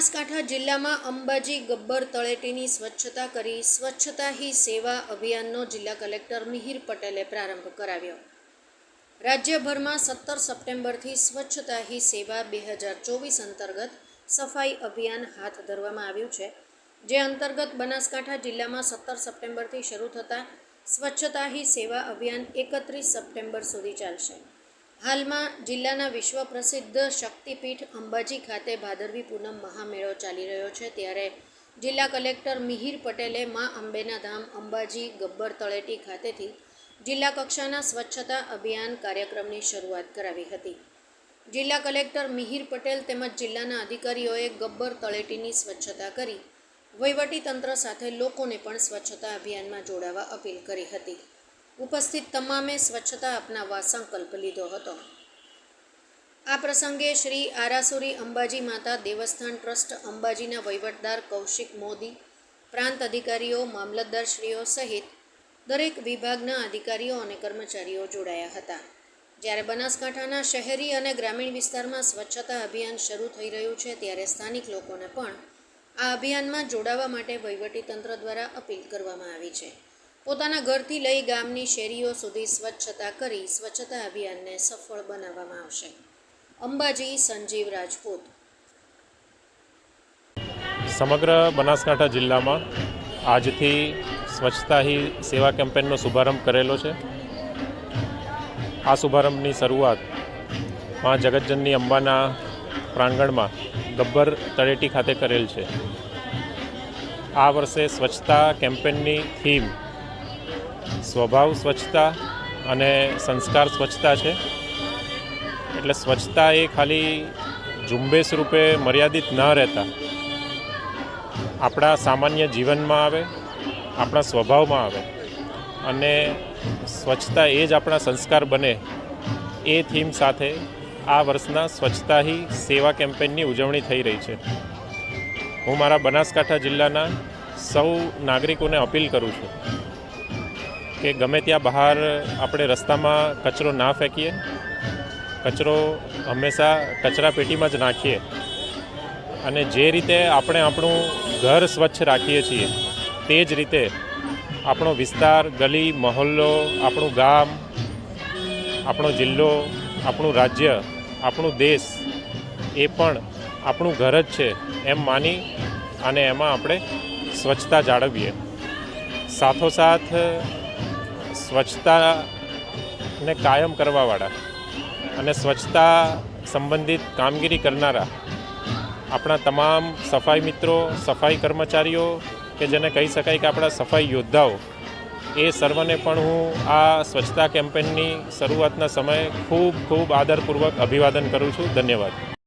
બનાસકાંઠા જિલ્લામાં અંબાજી ગબ્બર તળેટીની સ્વચ્છતા કરી સ્વચ્છતા હી સેવા અભિયાનનો જિલ્લા કલેક્ટર મિહિર પટેલે પ્રારંભ કરાવ્યો. રાજ્યભરમાં સત્તર સપ્ટેમ્બરથી સ્વચ્છતા હી સેવા બે હજાર ચોવીસ અંતર્ગત સફાઈ અભિયાન હાથ ધરવામાં આવ્યું છે, જે અંતર્ગત બનાસકાંઠા જિલ્લામાં સત્તર સપ્ટેમ્બરથી શરૂ થતા સ્વચ્છતા હી સેવા અભિયાન એકત્રીસ સપ્ટેમ્બર સુધી ચાલશે. હાલમાં જિલ્લાના વિશ્વ પ્રસિદ્ધ શક્તિપીઠ અંબાજી ખાતે ભાદરવી પૂનમ મહામેળો ચાલી રહ્યો છે. ત્યારે જિલ્લા કલેક્ટર મિહિર પટેલે મા અંબેના ધામ અંબાજી ગબ્બર તળેટી ખાતેથી જિલ્લા કક્ષાના સ્વચ્છતા અભિયાન કાર્યક્રમની શરૂઆત કરાવી હતી. જિલ્લા કલેક્ટર મિહિર પટેલ તેમજ જિલ્લાના અધિકારીઓએ ગબ્બર તળેટીની સ્વચ્છતા કરી વહીવટી તંત્ર સાથે લોકોને પણ સ્વચ્છતા અભિયાનમાં જોડાવા અપીલ કરી હતી. ઉપસ્થિત તમામે સ્વચ્છતા અપનાવવા સંકલ્પ લીધો હતો. આ પ્રસંગે શ્રી આરાસુરી અંબાજી માતા દેવસ્થાન ટ્રસ્ટ અંબાજીના વહીવટદાર કૌશિક મોદી, પ્રાંત અધિકારીઓ, મામલતદારશ્રીઓ સહિત દરેક વિભાગના અધિકારીઓ અને કર્મચારીઓ જોડાયા હતા. જ્યારે બનાસકાંઠાના શહેરી અને ગ્રામીણ વિસ્તારમાં સ્વચ્છતા અભિયાન શરૂ થઈ રહ્યું છે, ત્યારે સ્થાનિક લોકોને પણ આ અભિયાનમાં જોડાવા માટે વહીવટીતંત્ર દ્વારા અપીલ કરવામાં આવી છે. પોતાના ઘરથી લઈ ગામની શેરીઓ સુધી સ્વચ્છતા કરી સ્વચ્છતા અભિયાનને સફળ બનાવવામાં આવશે. અંબાજી સંજીવ રાજપૂત. સમગ્ર બનાસકાંઠા જિલ્લામાં આજથી સ્વચ્છતા હી સેવા કેમ્પેનનો શુભારંભ કરેલો છે. આ શુભારંભની શરૂઆતમાં જગતજનની અંબાના પ્રાંગણમાં ગબ્બર તળેટી ખાતે કરેલ છે. આ વર્ષે સ્વચ્છતા કેમ્પેનની થીમ સ્વભાવ સ્વચ્છતા અને સંસ્કાર સ્વચ્છતા છે. એટલે સ્વચ્છતા એ ખાલી ઝુંબેશ રૂપે મર્યાદિત ન રહેતા. આપણા સામાન્ય જીવનમાં આવે, આપણા સ્વભાવમાં આવે. અને સ્વચ્છતા એ જ આપણા સંસ્કાર બને. એ થીમ સાથે આ વર્ષના સ્વચ્છતા હી સેવા કેમ્પેનની ઉજવણી થઈ રહી છે. હું મારા બનાસકાંઠા જિલ્લાના સૌ નાગરિકોને અપીલ કરું છું કે ગમે ત્યાં બહાર આપણે રસ્તામાં કચરો ના ફેંકીએ, કચરો હંમેશા કચરા પેટીમાં જ નાખીએ. અને જે રીતે આપણે આપણું ઘર સ્વચ્છ રાખીએ છીએ, તે જ રીતે આપણો વિસ્તાર, ગલી, મહોલ્લો, આપણું ગામ, આપણો જિલ્લો, આપણું રાજ્ય, આપણું દેશ, એ પણ આપણું ઘર જ છે એમ માની અને એમાં આપણે સ્વચ્છતા જાળવીએ. સાથોસાથ સ્વચ્છતાને કાયમ કરવાવાળા અને સ્વચ્છતા સંબંધિત કામગીરી કરનારા આપણા તમામ સફાઈ મિત્રો, સફાઈ કર્મચારીઓ કે જેને કહી શકાય કે આપણા સફાઈ યોદ્ધાઓ, એ સર્વને પણ હું આ સ્વચ્છતા કેમ્પેનની શરૂઆતના સમયે ખૂબ ખૂબ આદરપૂર્વક અભિવાદન કરું છું. ધન્યવાદ.